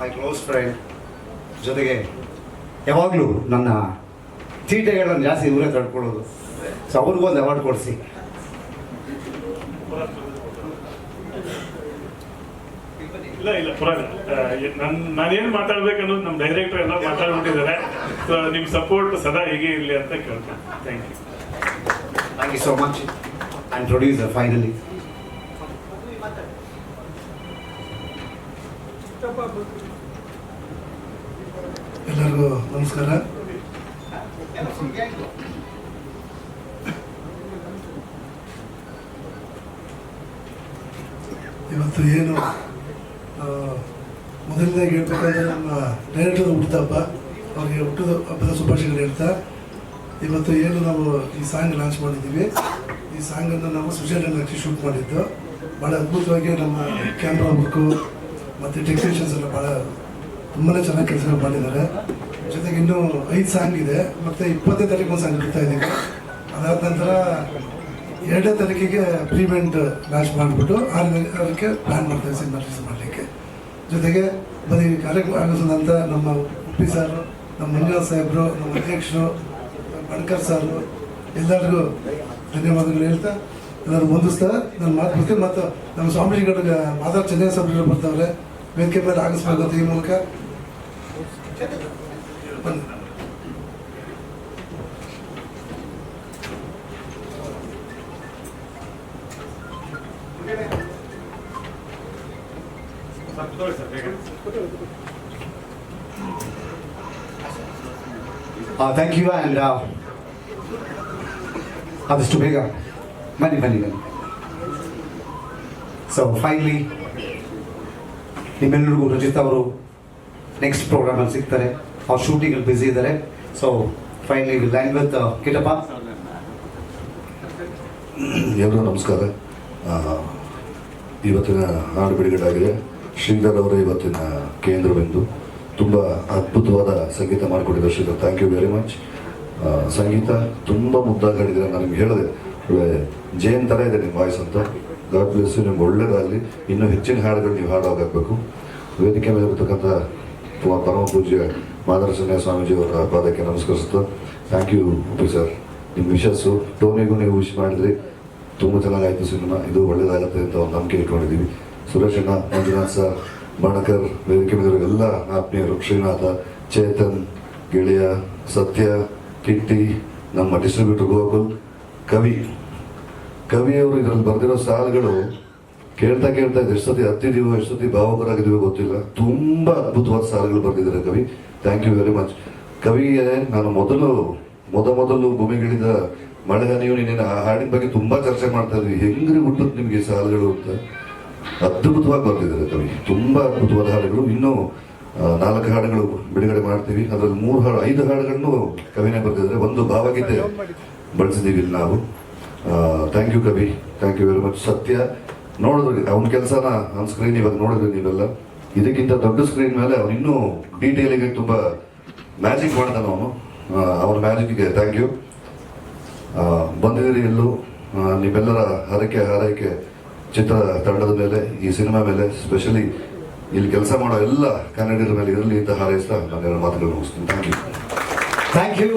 ಮೈ close friend ಜೊತೆಗೆ ಯಾವಾಗಲೂ ನನ್ನ ತೀಟೆಗಳನ್ನು ಜಾಸ್ತಿ ಇವರೇ ತಡ್ಕೊಳ್ಳೋದು. ಸೊ ಅವ್ರಿಗೊಂದು ಅವಾರ್ಡ್ ಕೊಡಿಸಿ. ಇಲ್ಲ ಇಲ್ಲ ಪರವಾಗಿಲ್ಲ. ನಾನು ನಾನೇನು ಮಾತಾಡ್ಬೇಕು ಅನ್ನೋದು ನಮ್ಮ ಡೈರೆಕ್ಟರ್ ಎಲ್ಲ ಮಾತಾಡ್ಬಿಟ್ಟಿದ್ದಾರೆ. ಸೊ ನಿಮ್ಮ ಸಪೋರ್ಟ್ ಸದಾ ಹೀಗೆ ಇರಲಿ ಅಂತ ಕೇಳ್ತೀನಿ thank you thank you so much and producer finally ಎಲ್ಲರಿಗೂ ನಮಸ್ಕಾರ. ಇವತ್ತು ಏನು ಮೊದಲನೇ ಹೇಳ್ಬೇಕಂದ್ರೆ ನಮ್ಮ ಡೈರೆಕ್ಟರ್ ಹುಟ್ಟುಹಬ್ಬ ಅವ್ರಿಗೆ ಹುಟ್ಟಿದ ಹಬ್ಬದ ಶುಭಾಶಯಗಳು ಹೇಳ್ತಾ, ಇವತ್ತು ಏನು ನಾವು ಈ ಸಾಂಗ್ ಲಾಂಚ್ ಮಾಡಿದ್ದೀವಿ. ಈ ಸಾಂಗನ್ನು ನಾವು ಹಾಕಿ ಶೂಟ್ ಮಾಡಿದ್ದು. ಭಾಳ ಅದ್ಭುತವಾಗಿ ನಮ್ಮ ಕ್ಯಾಮ್ರಾ ವರ್ಕು ಮತ್ತು ಟೆಕ್ನಿಷಿಯನ್ಸ್ ಎಲ್ಲ ಭಾಳ ತುಂಬಾ ಚೆನ್ನಾಗಿ ಕೆಲಸ ಮಾಡಿದ್ದಾರೆ. ಜೊತೆಗೆ ಇನ್ನೂ ಐದು ಸಾಂಗ್ ಇದೆ, ಮತ್ತು ಇಪ್ಪತ್ತನೇ ತಾರೀಕು ಒಂದು ಸಾಂಗ್ ಬಿಡ್ತಾ ಇದ್ದೀವಿ ಅದಾದ ನಂತರ ಎರಡನೇ ತಾರೀಕಿಗೆ ಪ್ರೀಮೆಂಟ್ ಲಾಂಚ್ ಮಾಡಿಬಿಟ್ಟು ಆರನೇ ಅದಕ್ಕೆ ಪ್ಲ್ಯಾನ್ ಮಾಡ್ತೀವಿ ಸಿನಿಮಾ ರಿಲೀಸ್ ಮಾಡಲಿಕ್ಕೆ. ಜೊತೆಗೆ ಬರೀ ಕಾರ್ಯಕ್ರಮ ಆಗಿಸೋದಂತ ನಮ್ಮ ಉಪ್ಪಿ ಸಾರು ನಮ್ಮ ಮಂಜುನಾಥ್ ಸಾಹೇಬ್ರು, ನಮ್ಮ ಅಧ್ಯಕ್ಷರು, ಬಣ್ಕರ್ ಸಾರು ಎಲ್ಲರಿಗೂ ಧನ್ಯವಾದಗಳು ಹೇಳ್ತಾ, ಎಲ್ಲರೂ ಮುಂದಿಸ್ತಾರೆ ನಾನು ಮಾತು ಬರ್ತೀನಿ ಮತ್ತು ನಮ್ಮ ಸ್ವಾಮೀಜಿಗಳಿಗೆ ಮಾತಾಡ್ ಚೆನ್ನೈ ಸಾಹೇಬ್ರು ಬರ್ತಾವ್ರೆ. ವೇದಿಕೆ ಮೇಲೆ ಆಗಿಸ್ಬೇಕು ಅಂತ ಈ ಮೂಲಕ ಬನ್ನಿ ಥ್ಯಾಂಕ್ ಯು ಆ್ಯಂಡ್ ಆದಷ್ಟು ಬೇಗ ಬನ್ನಿ ಬನ್ನಿ ಬನ್ನಿ ಸೊ ಫೈನಲಿ ನಿಮ್ಮೆಲ್ಲರಿಗೂ ರಜಿತ್ ಅವರು ನೆಕ್ಸ್ಟ್ ಪ್ರೋಗ್ರಾಮಲ್ಲಿ ಸಿಗ್ತಾರೆ. ಅವ್ರ ಶೂಟಿಂಗ್ ಅಲ್ಲಿ ಬ್ಯುಸಿ ಇದ್ದಾರೆ. ಸೊ ಫೈನಲಿ ಲ್ಯಾಂಡ್ ವಿತ್ ಕಿಟಪ್ಪ ಎಲ್ಲರೂ ನಮಸ್ಕಾರ. ಇವತ್ತಿನ ಹಾಡು ಬಿಡುಗಡೆ ಶ್ರೀಧರ್ ಅವರ ಇವತ್ತಿನ ಕೇಂದ್ರವೆಂದು ತುಂಬ ಅದ್ಭುತವಾದ ಸಂಗೀತ ಮಾಡಿಕೊಟ್ಟಿದ್ದಾರೆ Sridhar. Thank you very much ಸಂಗೀತ ತುಂಬ ಮುದ್ದಾಗಿ ನನಗೆ ನಾನು ನಿಮ್ಗೆ ಹೇಳಿದೆ ಜೇನ್ ಥರ ಇದೆ ನಿಮ್ಮ ವಾಯ್ಸ್ ಅಂತ. ಗಾಡ್ ಬ್ಲೆಸ್ ನಿಮ್ಗೆ ಒಳ್ಳೇದಾಗಲಿ. ಇನ್ನೂ ಹೆಚ್ಚಿನ ಹಾಡುಗಳು ನೀವು ಆಗಬೇಕು ವೇದಿಕೆ ಮೇಲೆ ಇರತಕ್ಕಂಥ ಪರಮ ಪೂಜ್ಯ ಮಾದರಸನ್ಯ ಸ್ವಾಮೀಜಿಯವರ ಪಾದಕ್ಕೆ ನಮಸ್ಕರಿಸ್ತು. ಥ್ಯಾಂಕ್ ಯು ಉಪಿ ಸರ್ ನಿಮ್ಮ ವಿಶಸ್ಸು. ಟೋನಿಗೂ ನೀವು ವಿಶ್ ಮಾಡಿದ್ರಿ. ತುಂಬ ಚೆನ್ನಾಗಾಯಿತು ಸಿನಿಮಾ. ಇದು ಒಳ್ಳೇದಾಗುತ್ತೆ ಅಂತ ಒಂದು ನಂಬಿಕೆ ಇಟ್ಕೊಂಡಿದ್ದೀವಿ ಸುರೇಶ್ ಅಣ್ಣ, ಮಂಜುನಾಥ್ ಸರ್ ಬಣಕರ್ ವೇದಿಕೆ ಮೇಲೆ ಎಲ್ಲ ಆತ್ಮೀಯರು, ಶ್ರೀನಾಥ, ಚೇತನ್, ಗೆಳೆಯ, ಸತ್ಯ, ಕಿಟ್ಟಿ, ನಮ್ಮ ಡಿಸ್ಟ್ರಿಬ್ಯೂಟರ್ ಗೋಕುಲ್ ಕವಿ. ಕವಿಯವರು ಇದರಲ್ಲಿ ಬರೆದಿರೋ ಸಾಲುಗಳು ಕೇಳ್ತಾ ಕೇಳ್ತಾ ಎಷ್ಟೊತ್ತಿ ಹತ್ತಿದೀವೋ ಎಷ್ಟೊತ್ತಿ ಭಾವಕರಾಗಿದೀವೋ ಗೊತ್ತಿಲ್ಲ. ತುಂಬಾ ಅದ್ಭುತವಾದ ಸಾಲುಗಳು ಬರೆದಿದ್ದಾರೆ ಕವಿ. ಥ್ಯಾಂಕ್ ಯು ವೆರಿ ಮಚ್ ಕವಿಯೇ, ನಾನು ಮೊದಲು, ಮೊದ ಮೊದಲು ಭೂಮಿಗಿಳಿದ ಮಳೆಗಾನಿಯು ಹನಿಯು ನಿನ್ನ ಆ ಹಾಡಿನ ಬಗ್ಗೆ ತುಂಬಾ ಚರ್ಚೆ ಮಾಡ್ತಾ ಇದ್ವಿ. ಹೆಂಗ್ರಿ ಹುಟ್ಟುತ್ತೆ ನಿಮಗೆ ಸಾಲುಗಳು ಅಂತ? ಅದ್ಭುತವಾಗಿ ಬರ್ತಿದ್ದಾರೆ ಕವಿ. ತುಂಬಾ ಅದ್ಭುತವಾದ ಹಾಡುಗಳು. ಇನ್ನೂ ನಾಲ್ಕು ಹಾಡುಗಳು ಬಿಡುಗಡೆ ಮಾಡ್ತೀವಿ. ಅದರಲ್ಲಿ ಮೂರು ಹಾಡು, ಐದು ಹಾಡುಗಳನ್ನು ಕವಿನೇ ಬರೆದಿದ್ದಾರೆ. ಒಂದು ಭಾವಗೀತೆ ಬಳಸಿದ್ದೀವಿ ನಾವು. ಥ್ಯಾಂಕ್ ಯು ಕವಿ thank you very much Satya, ನೋಡಿದ್ರಿ, ಅವನ ಕೆಲಸನ ಆನ್ ಸ್ಕ್ರೀನ್ ಇವಾಗ ನೋಡಿದ್ರಿ ನೀವೆಲ್ಲ. ಇದಕ್ಕಿಂತ ದೊಡ್ಡ ಸ್ಕ್ರೀನ್ ಮೇಲೆ ಅವನು ಇನ್ನೂ ಡೀಟೇಲಿಗೆ ತುಂಬ ಮ್ಯಾಜಿಕ್ ಮಾಡ್ತಾನೆ ಅವನು. ಅವನ ಮ್ಯಾಜಿಕ್ಗೆ ಥ್ಯಾಂಕ್ ಯು ಬಂದಿದ್ದೀರಿ ಎಲ್ಲೂ? ನೀವೆಲ್ಲರ ಹರಕೆ ಹಾರೈಕೆ ಚಿತ್ರ ತಂಡದ ಮೇಲೆ, ಈ ಸಿನಿಮಾ ಮೇಲೆ ಸ್ಪೆಷಲಿ ಇಲ್ಲಿ ಕೆಲಸ ಮಾಡೋ ಎಲ್ಲ ಕನ್ನಡಿಗರ ಮೇಲೆ ಇರಲಿ ಅಂತ ಹಾರೈಸ್ತಾ ನಾನು ಎರಡು ಮಾತುಗಳು ಮುಗಿಸ್ತೀನಿ. Thank you thank you